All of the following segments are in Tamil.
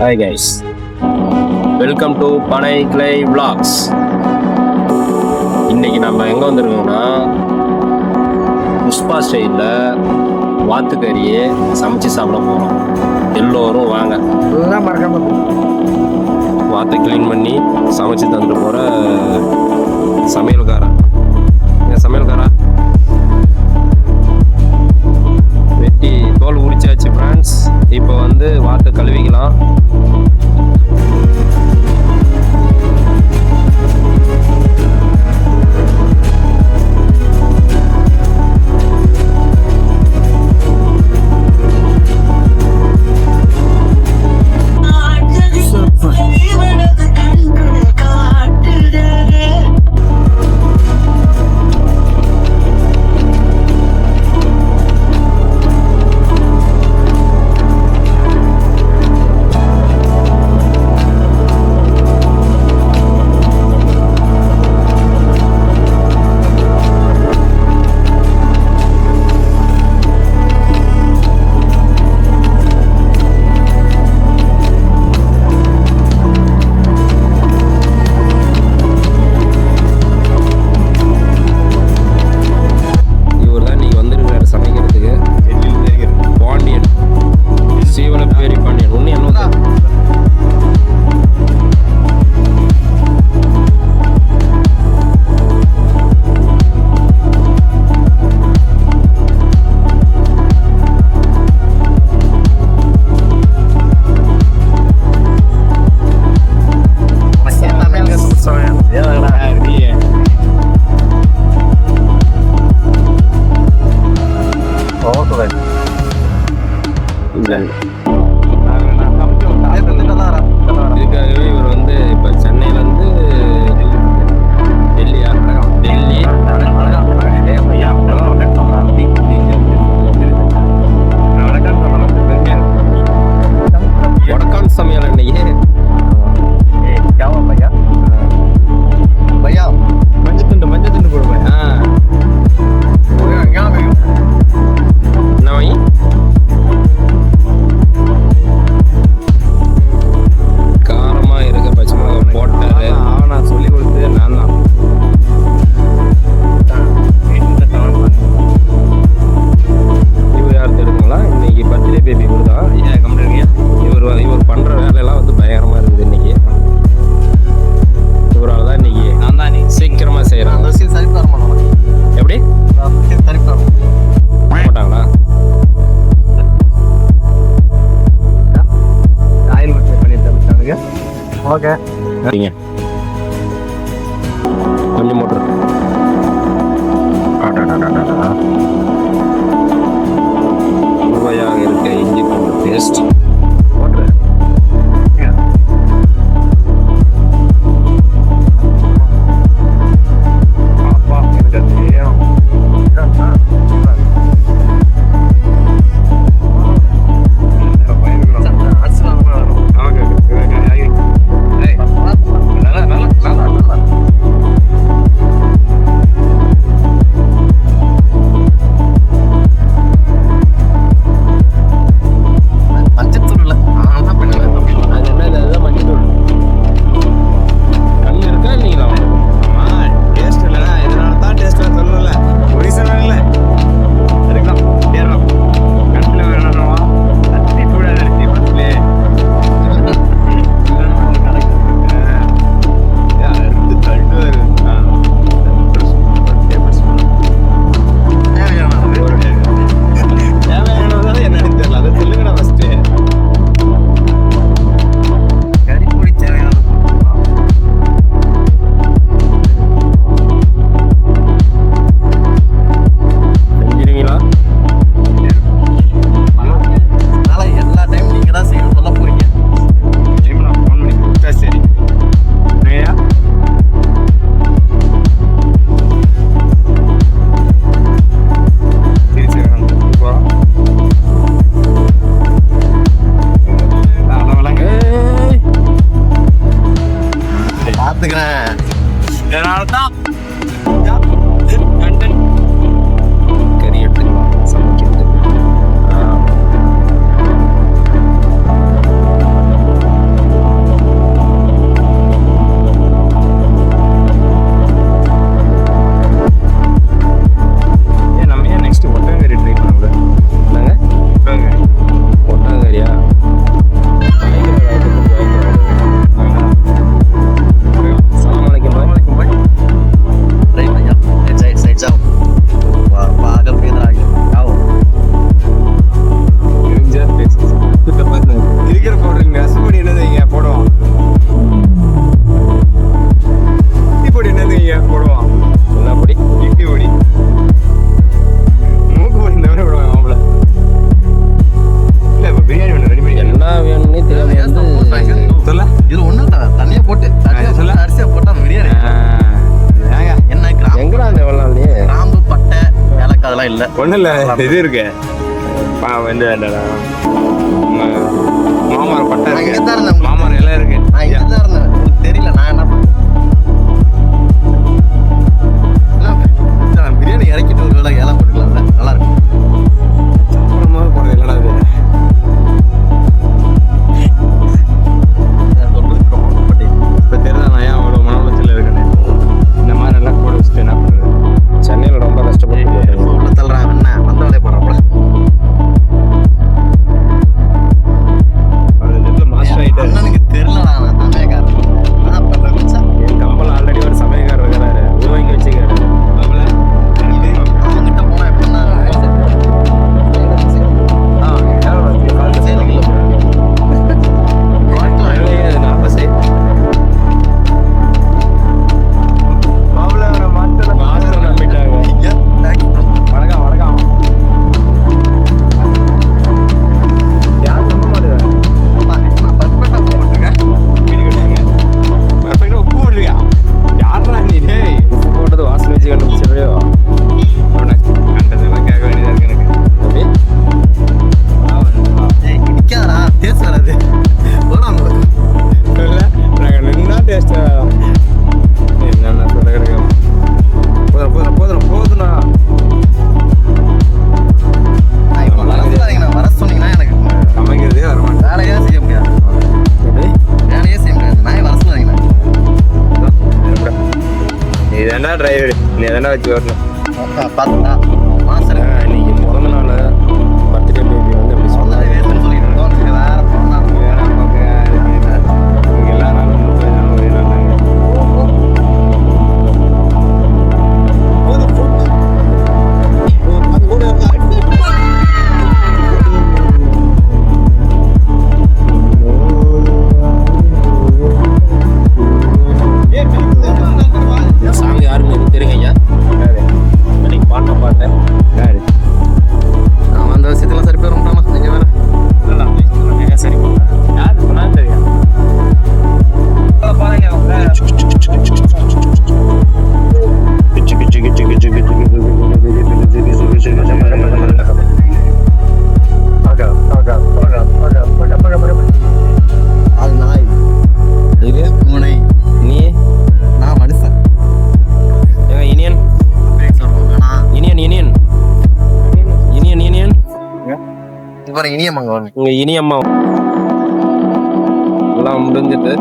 ஹாய் கைஸ் வெல்கம் டு பனை கிளை விளாக்ஸ் இன்னைக்கு நம்ம எங்கே வந்திருக்கோம்னா புஷ்பா ஸ்டைலில் வாத்துக்கறியை சமைச்சு சாப்பிட போகிறோம் எல்லோரும் வாங்க. இதுதான் வாத்தை க்ளீன் பண்ணி சமைச்சு தந்துட்டு போகிற சமையல்காரன். சரிங்க கொஞ்சம் மோட்டர் ஆட்டா ஒன்றும் இல்லை இது இருக்கு. இந்த மாமரம் பட்டை இருக்கு. aja Dapat nah. போறேன் இனியம்மா உங்க இனியம்மா எல்லாம் முடிஞ்சுட்டு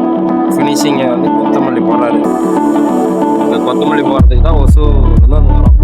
ஃபினிஷிங்கை வந்து கொத்தமல்லி போடுறாரு. இந்த கொத்தமல்லி போடுறதுக்கு தான் ஒசூர் அந்த வரோம்